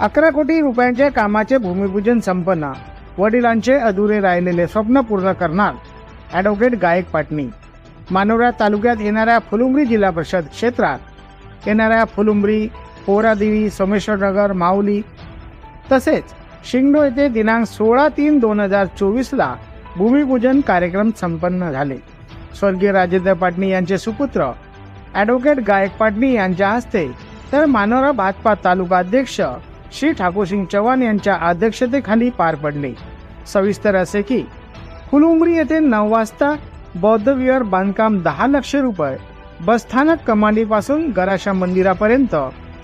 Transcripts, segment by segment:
अकरा कोटी रुपयांच्या कामाचे भूमिपूजन संपन्न. वडिलांचे अधुरे राहिलेले स्वप्न पूर्ण करणार. ॲडव्होकेट गायक पाटणी. मानोरा तालुक्यात येणाऱ्या फुलुंबरी जिल्हा परिषद क्षेत्रात येणाऱ्या फुलुंबरी पोरादेवी सोमेश्वरनगर माऊली तसेच शिंगडो येथे दिनांक सोळा तीन दोन हजार चोवीसला भूमिपूजन कार्यक्रम संपन्न झाले. स्वर्गीय राजेंद्र पाटणी यांचे सुपुत्र ॲडव्होकेट गायक पाटणी यांच्या हस्ते तर मानोरा भाजपा तालुका अध्यक्ष श्री ठाकूरसिंग चव्हाण यांच्या अध्यक्षतेखाली पार पडले. सविस्तर असे की फुलुंगरी येथे नऊ वाजता बौद्धविहार बांधकाम दहा लक्ष रुपये बसस्थानक कमांडीपासून गराशा मंदिरापर्यंत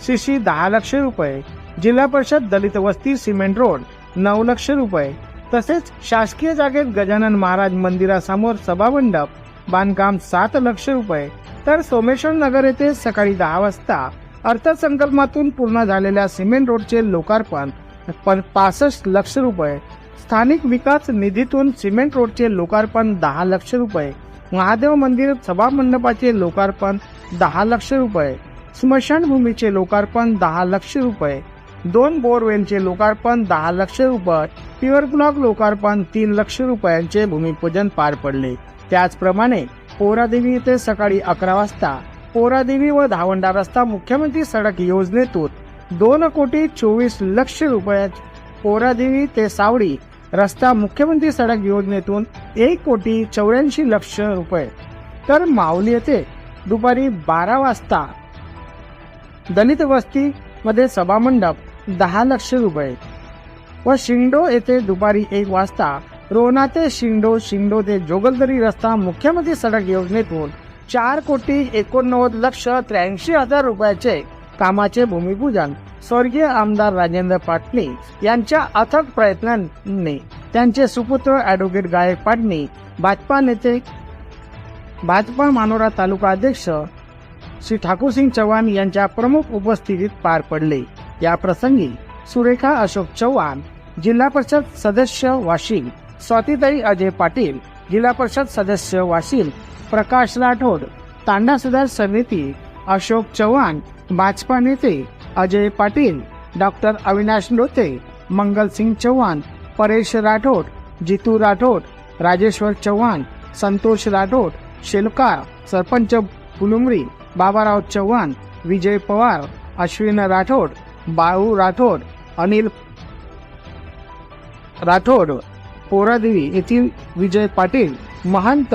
शिशी दहा लक्ष रुपये जिल्हा परिषद दलित वस्ती सिमेंट रोड नऊ लक्ष रुपये तसेच शासकीय जागेत गजानन महाराज मंदिरासमोर सभामंडप बांधकाम सात लक्ष रुपये तर सोमेश्वर नगर येथे सकाळी दहा वाजता अर्थसंकल्पातून पूर्ण झालेल्या सिमेंट रोडचे लोकार्पण पण पासष्ट लक्ष रुपये. स्थानिक विकास निधीतून सिमेंट रोडचे लोकार्पण दहा लक्ष रुपये. महादेव मंदिर सभामंडपाचे लोकार्पण दहा लक्ष रुपये. स्मशानभूमीचे लोकार्पण दहा लक्ष रुपये. दोन बोरवेलचे लोकार्पण दहा लक्ष रुपये. प्युअर ब्लॉक लोकार्पण तीन लक्ष रुपयांचे भूमिपूजन पार पडले. त्याचप्रमाणे पोरादेवी येथे सकाळी अकरा वाजता पोरादेवी व धावंडा रस्ता मुख्यमंत्री सडक योजनेतून दोन कोटी चोवीस लक्ष रुपये पोरादेवी ते सावडी रस्ता मुख्यमंत्री सडक योजनेतून एक कोटी चौऱ्याऐंशी लक्ष रुपये. तर माऊली येथे दुपारी बारा वाजता दलित वस्ती मध्ये सभामंडप दहा लक्ष रुपये व शिंगडो येथे दुपारी एक वाजता रोना ते शिंगडो शिंगडो ते जोगलदरी रस्ता मुख्यमंत्री सडक योजनेतून चार कोटी एकोणनव्वद लक्ष त्र्याऐंशी हजार रुपयाचे कामाचे भूमिपूजन स्वर्गीय आमदार राजेंद्र पाटणी यांच्या अथक प्रयत्नांनी त्यांचे सुपुत्र ॲडव्होकेट गायक पाटणी भाजपा नेते भाजपा मानोरा तालुका अध्यक्ष श्री ठाकूरसिंग चव्हाण यांच्या प्रमुख उपस्थितीत पार पडले. या प्रसंगी सुरेखा अशोक चव्हाण जिल्हा परिषद सदस्य वाशिम स्वातीताई अजय पाटील जिल्हा परिषद सदस्य वाशिम प्रकाश राठोड तांडा सुधार समिती अशोक चव्हाण भाजपा नेते अजय पाटील डॉक्टर अविनाश लोते मंगलसिंग चव्हाण परेश राठोड जितू राठोड राजेश्वर चव्हाण संतोष राठोड शेलकार सरपंच फुलुमरी बाबाराव चव्हाण विजय पवार अश्विन राठोड बाळू राठोड अनिल राठोड पोरादेवी येथील विजय पाटील महंत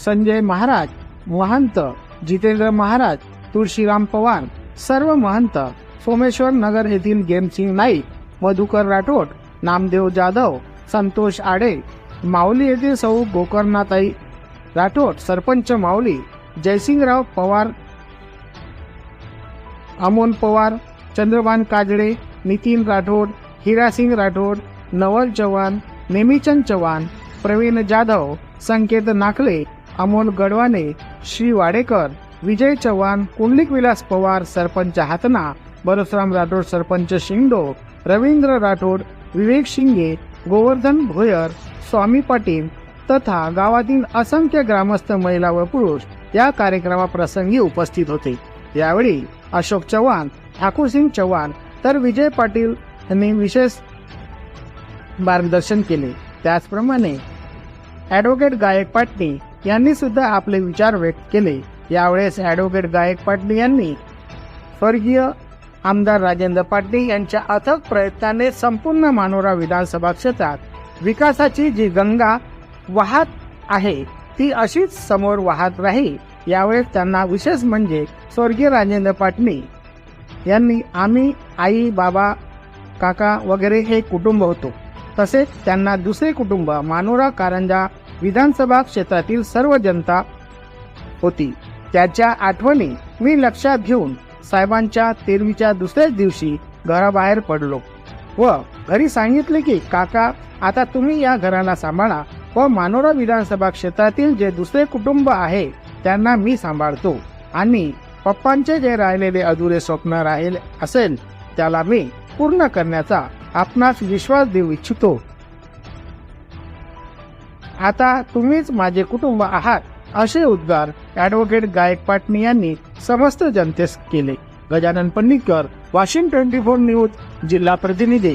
संजय महाराज महंत जितेंद्र महाराज तुळशीराम पवार सर्व महंत सोमेश्वर नगर येथील गेमसिंग नाईक मधुकर राठोड नामदेव जाधव संतोष आडे माऊली येथील सौ गोकर्णाताई राठोड सरपंच माऊली जयसिंगराव पवार अमोल पवार चंद्रभान काजळे नितीन राठोड हिरासिंग राठोड नवल चव्हाण नेमीचंद चव्हाण प्रवीण जाधव संकेत नाकले अमोल गडवाने श्री वाडेकर विजय चव्हाण कुंडलिक विलास पवार सरपंच हातना बरसराम राठोड सरपंच शिंगडो रवींद्र राठोड विवेक शिंगे गोवर्धन भोयर स्वामी पाटील तथा गावातील असंख्य ग्रामस्थ महिला व पुरुष या कार्यक्रमाप्रसंगी उपस्थित होते. यावेळी अशोक चव्हाण ठाकूरसिंग चव्हाण तर विजय पाटील यांनी विशेष मार्गदर्शन केले. त्याचप्रमाणे ॲडव्होकेट गायक पाटणी यांनी सुद्धा आपले विचार व्यक्त केले. यावेळेस ॲडव्होकेट गायक पाटणी यांनी स्वर्गीय आमदार राजेंद्र पाटणी यांच्या अथक प्रयत्नाने संपूर्ण मानोरा विधानसभा क्षेत्रात विकासाची जी गंगा वाहत आहे ती अशीच समोर वाहत राहील यावेळेस त्यांना विशेष म्हणजे स्वर्गीय राजेंद्र पाटणी यांनी आम्ही आई बाबा काका वगैरे हे कुटुंब होतो. तसेच त्यांना दुसरे कुटुंब मानोरा कारंजा विधानसभा क्षेत्रातील सर्व जनता होती. त्याच्या आठवणी मी लक्षात घेऊन साहेबांच्या तेरवीच्या दुसऱ्याच दिवशी घराबाहेर पडलो व घरी सांगितले की काका आता तुम्ही या घराला सांभाळा व मानोरा विधानसभा क्षेत्रातील जे दुसरे कुटुंब आहे त्यांना मी सांभाळतो आणि पप्पांचे जे राहिलेले अधुरे स्वप्न राहिले असेल त्याला मी पूर्ण करण्याचा आपणास विश्वास देऊ इच्छितो. आता तुम्हीच माझे कुटुंब आहात असे उद्गार ॲडव्होकेट गायक पाटणी यांनी समस्त जनतेस केले. Gajanan Pannikar washing twenty four news जिल्हा प्रतिनिधी.